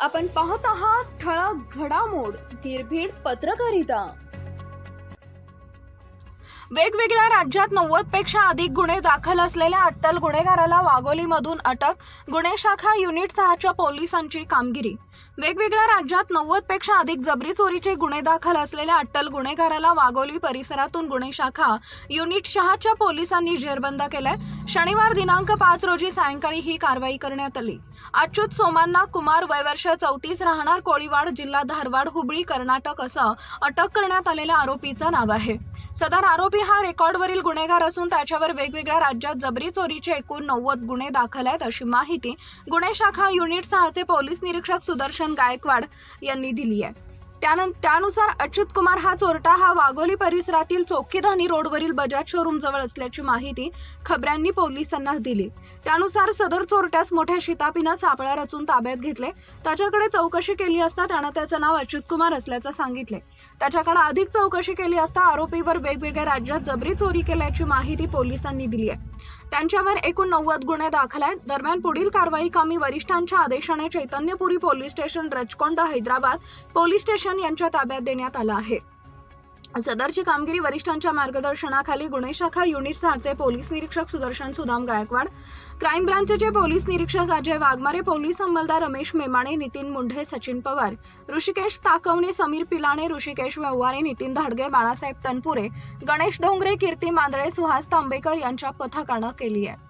आपण पाहत आहात ठळक घडामोड निर्भीड पत्रकारिता. वेगवेगळ्या राज्यात नव्वदपेक्षा अधिक गुन्हे दाखल असलेल्या अट्टल गुन्हेगाराला वाघोलीमधून अटक गुन्हे शाखा युनिट सहाच्या पोलिसांची कामगिरी. वेगवेगळ्या राज्यात नव्वदपेक्षा अधिक जबरी चोरीचे गुन्हे दाखल असलेल्या अट्टल गुन्हेगाराला वाघोली परिसरातून गुन्हे शाखा युनिट शहाच्या पोलिसांनी जेरबंद केलाय. शनिवार दिनांक पाच रोजी सायंकाळी ही कारवाई करण्यात आली. अच्युत सोमांना कुमार वयवर्ष चौतीस राहणार कोळीवाड जिल्हा धारवाड हुबळी कर्नाटक असं अटक करण्यात आलेल्या आरोपीचं नाव आहे. सदर आरोपी हा रेकॉर्डवरील गुन्हेगार असून त्याच्यावर वेगवेगळ्या राज्यात जबरी चोरीचे एकूण नव्वद गुन्हे दाखल आहेत अशी माहिती गुन्हे शाखा युनिट सहाचे पोलीस निरीक्षक सुदर्शन गायकवाड यांनी दिली आहे. त्यानंतर त्यानुसार अच्युत कुमार हा चोरटा हा वाघोली परिसरातील चौकीधानी रोडवरील बजाज शोरूम जवळ असल्याची माहिती खबऱ्यांनी पोलिसांना दिली. त्यानुसार सदर चोरट्यास मोठ्या शितापीनं सापळा रचून ताब्यात घेतले. त्याच्याकडे चौकशी केली असता त्यानं त्याचं नाव अच्युत कुमार असल्याचं सांगितले. त्याच्याकडे अधिक चौकशी केली असता आरोपीवर वेगवेगळ्या राज्यात जबरी चोरी केल्याची माहिती पोलिसांनी दिली आहे. त्यांच्यावर एकूण नव्वद गुन्हे दाखल आहेत. दरम्यान पुढील कारवाई कामी वरिष्ठांच्या आदेशाने Chaitanyapuri police station Rachakonda Hyderabad police station यांच्या ताब्यात देण्यात आलं आहे. सदरची कामगिरी वरिष्ठांच्या मार्गदर्शनाखाली गुन्हे शाखा युनिट सहाचे पोलीस निरीक्षक सुदर्शन सुदाम गायकवाड क्राईम ब्रांचचे पोलीस निरीक्षक अजय वाघमारे पोलीस अंमलदार रमेश मेमाणे नितीन मुंढे सचिन पवार ऋषिकेश ताकवणे समीर पिलाणे ऋषिकेश व्यवहारे नितीन धाडगे बाळासाहेब तनपुरे गणेश डोंगरे कीर्ती मांदळे सुहास तांबेकर यांच्या पथकानं केली आहे.